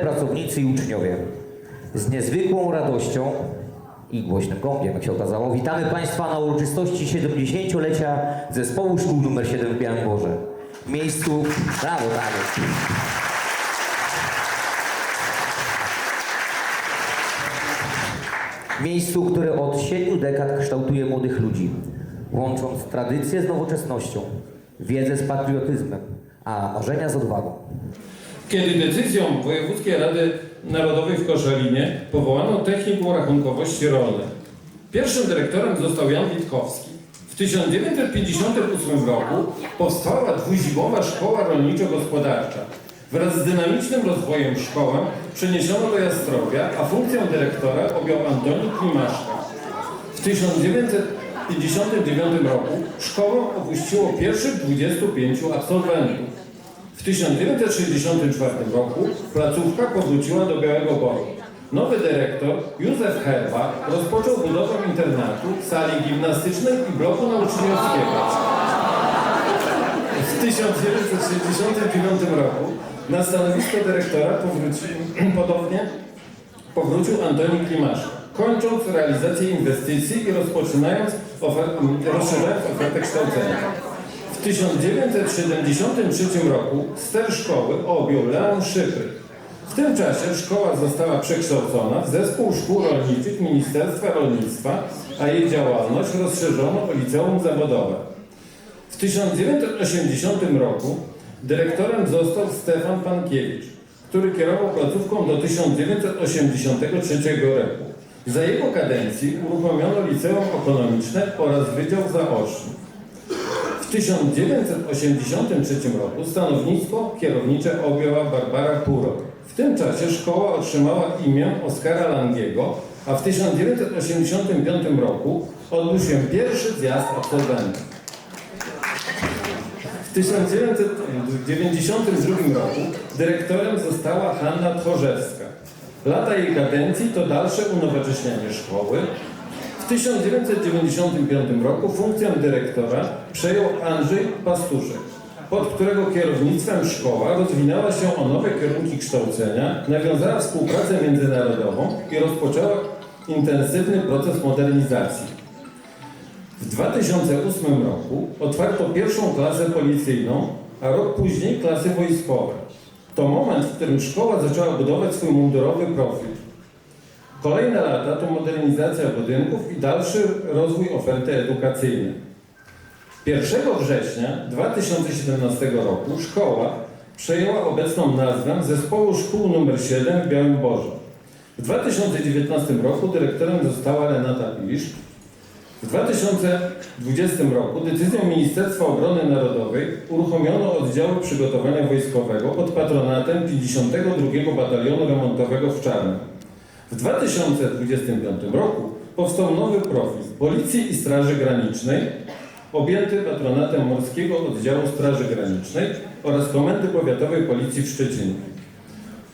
pracownicy i uczniowie, z niezwykłą radością i głośnym gąbiem, jak się okazało, witamy Państwa na uroczystości 70-lecia Zespołu Szkół nr 7 w Białym Borze. W miejscu... Brawo, brawo. Miejscu, które od siedmiu dekad kształtuje młodych ludzi, łącząc tradycję z nowoczesnością, wiedzę z patriotyzmem, a marzenia z odwagą. Kiedy decyzją Wojewódzkiej Rady Narodowej w Koszalinie powołano Technikum Rachunkowości Rolnej. Pierwszym dyrektorem został Jan Witkowski. W 1958 roku powstała dwuzimowa szkoła rolniczo-gospodarcza. Wraz z dynamicznym rozwojem szkołę przeniesiono do Jastrowia, a funkcję dyrektora objął Antoni Klimaszka. W 1959 roku szkołę opuściło pierwszych 25 absolwentów. W 1964 roku placówka powróciła do Białego Boru. Nowy dyrektor Józef Herba rozpoczął budowę internatu, sali gimnastycznej i bloku nauczycielskiego. W 1969 roku na stanowisko dyrektora powróci, podobnie powrócił Antoni Klimaszka, kończąc realizację inwestycji i rozpoczynając ofer- rozszerzając ofertę kształcenia. W 1973 roku ster szkoły objął Leon Szypry. W tym czasie szkoła została przekształcona w zespół szkół rolniczych Ministerstwa Rolnictwa, a jej działalność rozszerzono o liceum zawodowe. W 1980 roku dyrektorem został Stefan Pankiewicz, który kierował placówką do 1983 roku. Za jego kadencji uruchomiono liceum ekonomiczne oraz wydział zaoczny. W 1983 roku stanowisko kierownicze objęła Barbara Puro. W tym czasie szkoła otrzymała imię Oskara Langiego, a w 1985 roku odbył się pierwszy zjazd absolwentów. W 1992 roku dyrektorem została Hanna Tchorzewska. Lata jej kadencji to dalsze unowocześnianie szkoły. W 1995 roku funkcję dyrektora przejął Andrzej Pastuszek, pod którego kierownictwem szkoła rozwinęła się o nowe kierunki kształcenia, nawiązała współpracę międzynarodową i rozpoczęła intensywny proces modernizacji. W 2008 roku otwarto pierwszą klasę policyjną, a rok później klasy wojskowe. To moment, w którym szkoła zaczęła budować swój mundurowy profil. Kolejne lata to modernizacja budynków i dalszy rozwój oferty edukacyjnej. 1 września 2017 roku szkoła przejęła obecną nazwę Zespołu Szkół nr 7 w Białym Borze. W 2019 roku dyrektorem została Renata Pisz. W 2020 roku decyzją Ministerstwa Obrony Narodowej uruchomiono oddziały przygotowania wojskowego pod patronatem 52 Batalionu Remontowego w Czarnym. W 2025 roku powstał nowy profil Policji i Straży Granicznej, objęty patronatem Morskiego Oddziału Straży Granicznej oraz Komendy Powiatowej Policji w Szczecinie.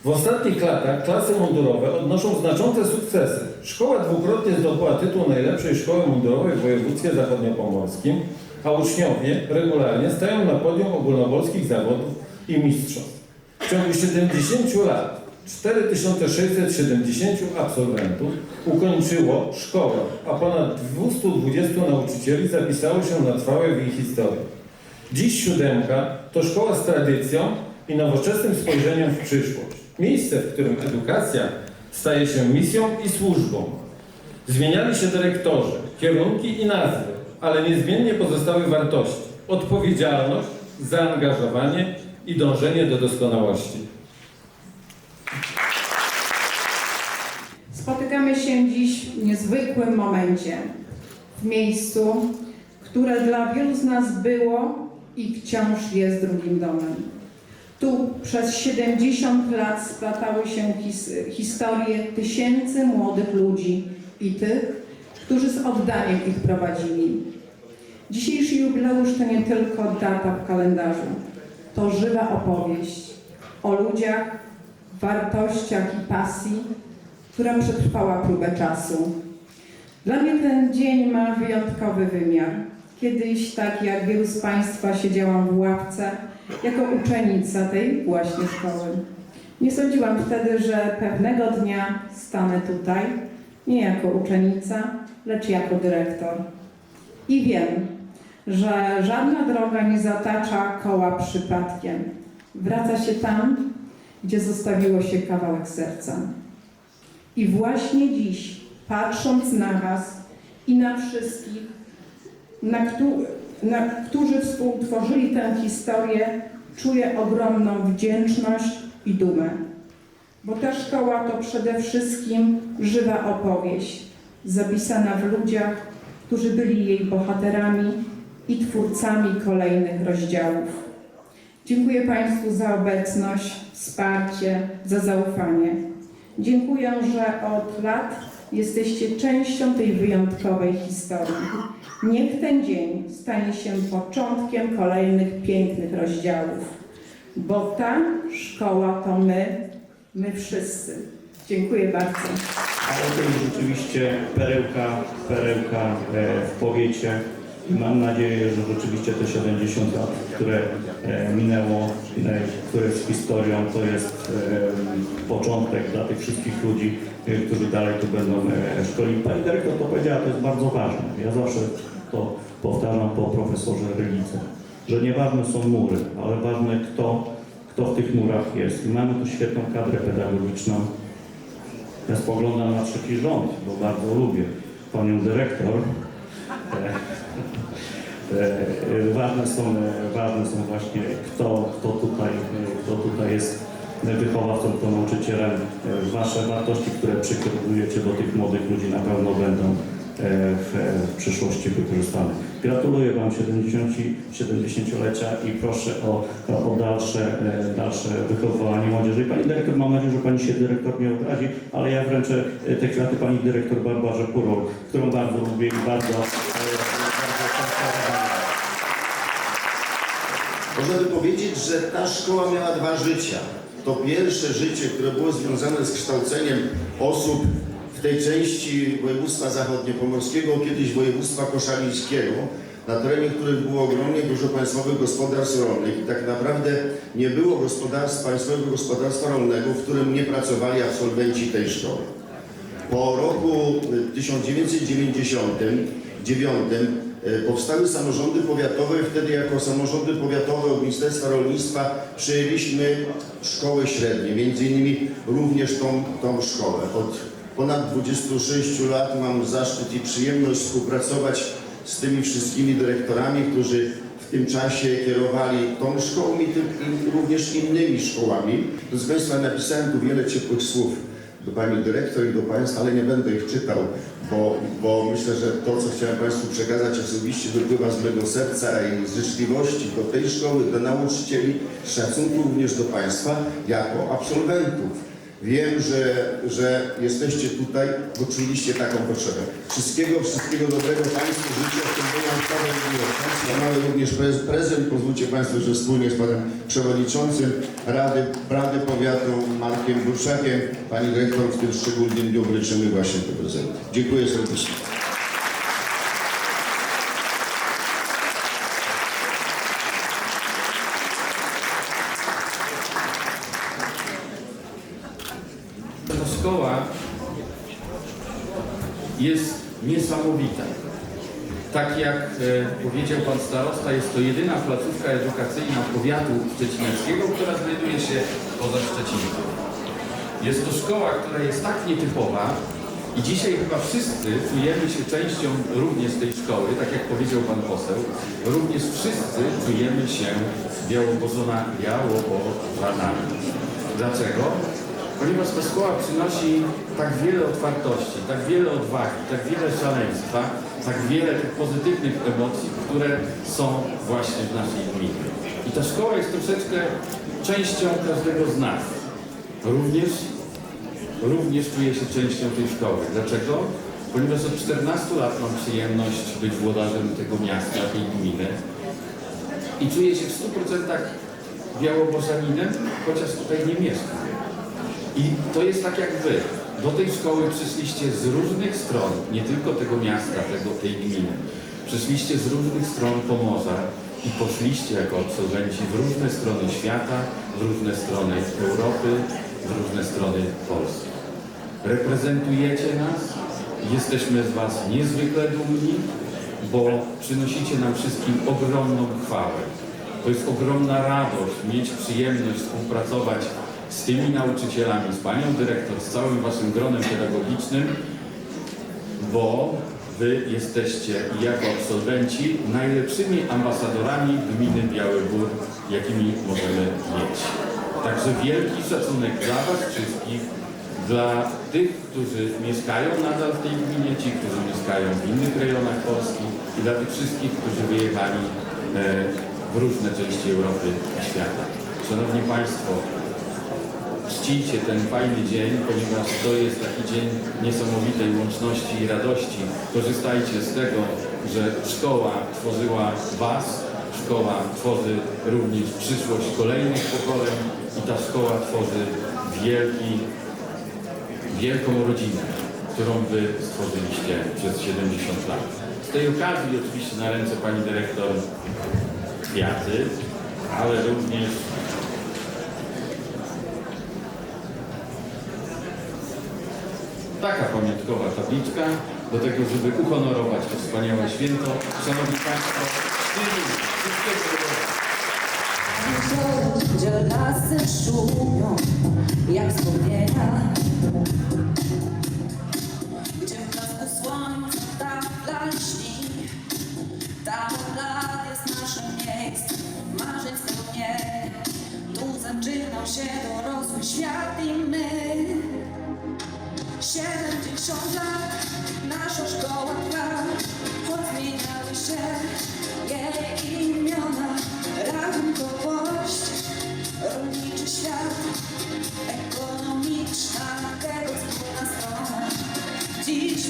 W ostatnich latach klasy mundurowe odnoszą znaczące sukcesy. Szkoła dwukrotnie zdobyła tytuł najlepszej szkoły mundurowej w województwie zachodniopomorskim, a uczniowie regularnie stają na podium ogólnopolskich zawodów i mistrzostw. W ciągu 70 lat 4670 absolwentów ukończyło szkołę, a ponad 220 nauczycieli zapisało się na trwałe w jej historii. Dziś siódemka to szkoła z tradycją i nowoczesnym spojrzeniem w przyszłość. Miejsce, w którym edukacja staje się misją i służbą. Zmieniali się dyrektorzy, kierunki i nazwy, ale niezmiennie pozostały wartości. Odpowiedzialność, zaangażowanie i dążenie do doskonałości. Spotykamy się dziś w niezwykłym momencie, w miejscu, które dla wielu z nas było i wciąż jest drugim domem. Tu przez 70 lat splatały się his historie tysięcy młodych ludzi i tych, którzy z oddaniem ich prowadzili. Dzisiejszy jubileusz to nie tylko data w kalendarzu, to żywa opowieść o ludziach, wartościach i pasji, która przetrwała próbę czasu. Dla mnie ten dzień ma wyjątkowy wymiar. Kiedyś, tak jak wielu z Państwa, siedziałam w ławce jako uczennica tej właśnie szkoły. Nie sądziłam wtedy, że pewnego dnia stanę tutaj, nie jako uczennica, lecz jako dyrektor. I wiem, że żadna droga nie zatacza koła przypadkiem. Wraca się tam, gdzie zostawiło się kawałek serca. I właśnie dziś, patrząc na Was i na wszystkich, na, któ- na, którzy współtworzyli tę historię, czuję ogromną wdzięczność i dumę. Bo ta szkoła to przede wszystkim żywa opowieść, zapisana w ludziach, którzy byli jej bohaterami i twórcami kolejnych rozdziałów. Dziękuję Państwu za obecność, wsparcie, za zaufanie. Dziękuję, że od lat jesteście częścią tej wyjątkowej historii. Niech ten dzień stanie się początkiem kolejnych pięknych rozdziałów, bo ta szkoła to my, my wszyscy. Dziękuję bardzo. Ale to jest rzeczywiście perełka, perełka e, w powiecie. I mam nadzieję, że rzeczywiście te 70 lat, które e, minęło, e, które z historią, to jest e, początek dla tych wszystkich ludzi, którzy dalej tu będą szkolić. Pani dyrektor to powiedziała, to jest bardzo ważne. Ja zawsze to powtarzam po profesorze Rylice, że nieważne są mury, ale ważne kto, kto w tych murach jest. I mamy tu świetną kadrę pedagogiczną. Ja spoglądam na trzeci rząd, bo bardzo lubię panią dyrektor. E, Ważne są, e, ważne są właśnie kto, kto, tutaj, e, kto tutaj jest wychowawcą, kto nauczycielem. Wasze wartości, które przekierujecie do tych młodych ludzi na pewno będą w przyszłości wykorzystane. Gratuluję Wam 70, 70-lecia i proszę o, o dalsze, e, dalsze wychowywanie młodzieży. Pani dyrektor, mam nadzieję, że Pani się dyrektor nie obrazi, ale ja wręczę e, te kwiaty Pani dyrektor Barbarze Kurol, którą bardzo lubię i e, bardzo Można by powiedzieć, że ta szkoła miała dwa życia. To pierwsze życie, które było związane z kształceniem osób w tej części województwa zachodniopomorskiego, kiedyś województwa koszalińskiego, na terenie których było ogromnie dużo państwowych gospodarstw rolnych i tak naprawdę nie było gospodarstwa, państwowego gospodarstwa rolnego, w którym nie pracowali absolwenci tej szkoły. Po roku y, 1999 y, powstały samorządy powiatowe wtedy jako samorządy powiatowe od Ministerstwa Rolnictwa przyjęliśmy szkoły średnie, między innymi również tą, tą szkołę. Od ponad 26 lat mam zaszczyt i przyjemność współpracować z tymi wszystkimi dyrektorami, którzy w tym czasie kierowali tą szkołą i, tym, i również innymi szkołami. Proszę Państwa, napisałem tu wiele ciepłych słów do Pani Dyrektor i do Państwa, ale nie będę ich czytał, bo, bo myślę, że to, co chciałem Państwu przekazać osobiście wypływa z mego serca i z życzliwości do tej szkoły, do nauczycieli, szacunku również do Państwa jako absolwentów. Wiem, że, że jesteście tutaj, bo czuliście taką potrzebę. Wszystkiego, wszystkiego dobrego Państwu życzę w tym wyjątkowym dniu. Mamy również prez- prezent. Pozwólcie Państwo, że wspólnie z Panem Przewodniczącym Rady, Rady Powiatu Markiem Bruszakiem Pani Dyrektor w tym szczególnym dniu wręczymy właśnie te prezenty. Dziękuję serdecznie. Ta szkoła jest niesamowita. Tak jak e, powiedział Pan Starosta, jest to jedyna placówka edukacyjna powiatu szczecińskiego, która znajduje się poza Szczecinem. Jest to szkoła, która jest tak nietypowa i dzisiaj chyba wszyscy czujemy się częścią również tej szkoły, tak jak powiedział Pan poseł, również wszyscy czujemy się białobożona- białobożanami. Dlaczego? Ponieważ ta szkoła przynosi tak wiele otwartości, tak wiele odwagi, tak wiele szaleństwa, tak wiele tych pozytywnych emocji, które są właśnie w naszej gminie. I ta szkoła jest troszeczkę częścią każdego z nas. Również, również czuję się częścią tej szkoły. Dlaczego? Ponieważ od 14 lat mam przyjemność być włodarzem tego miasta, tej gminy i czuję się w 100% białobożaninem, chociaż tutaj nie mieszkam. I to jest tak jak wy. do tej szkoły przyszliście z różnych stron, nie tylko tego miasta, tego, tej gminy. Przyszliście z różnych stron Pomorza i poszliście jako absolwenci w różne strony świata, w różne strony Europy, w różne strony Polski. Reprezentujecie nas, jesteśmy z Was niezwykle dumni, bo przynosicie nam wszystkim ogromną chwałę. To jest ogromna radość mieć przyjemność współpracować z tymi nauczycielami, z Panią Dyrektor, z całym Waszym gronem pedagogicznym, bo Wy jesteście jako absolwenci najlepszymi ambasadorami gminy Biały Gór, jakimi możemy mieć. Także wielki szacunek dla Was wszystkich, dla tych, którzy mieszkają nadal w tej gminie, ci, którzy mieszkają w innych rejonach Polski i dla tych wszystkich, którzy wyjechali e, w różne części Europy i świata. Szanowni Państwo, czcijcie ten fajny dzień, ponieważ to jest taki dzień niesamowitej łączności i radości. Korzystajcie z tego, że szkoła tworzyła Was, szkoła tworzy również przyszłość kolejnych pokoleń i ta szkoła tworzy wielki, wielką rodzinę, którą Wy stworzyliście przez 70 lat. Z tej okazji oczywiście na ręce Pani Dyrektor kwiaty, ale również taka pamiątkowa tabliczka do tego, żeby uhonorować to wspaniałe święto. Szanowni Państwo, wszystkiego lasy szumią jak wspomnienia Gdzie w blasku słońca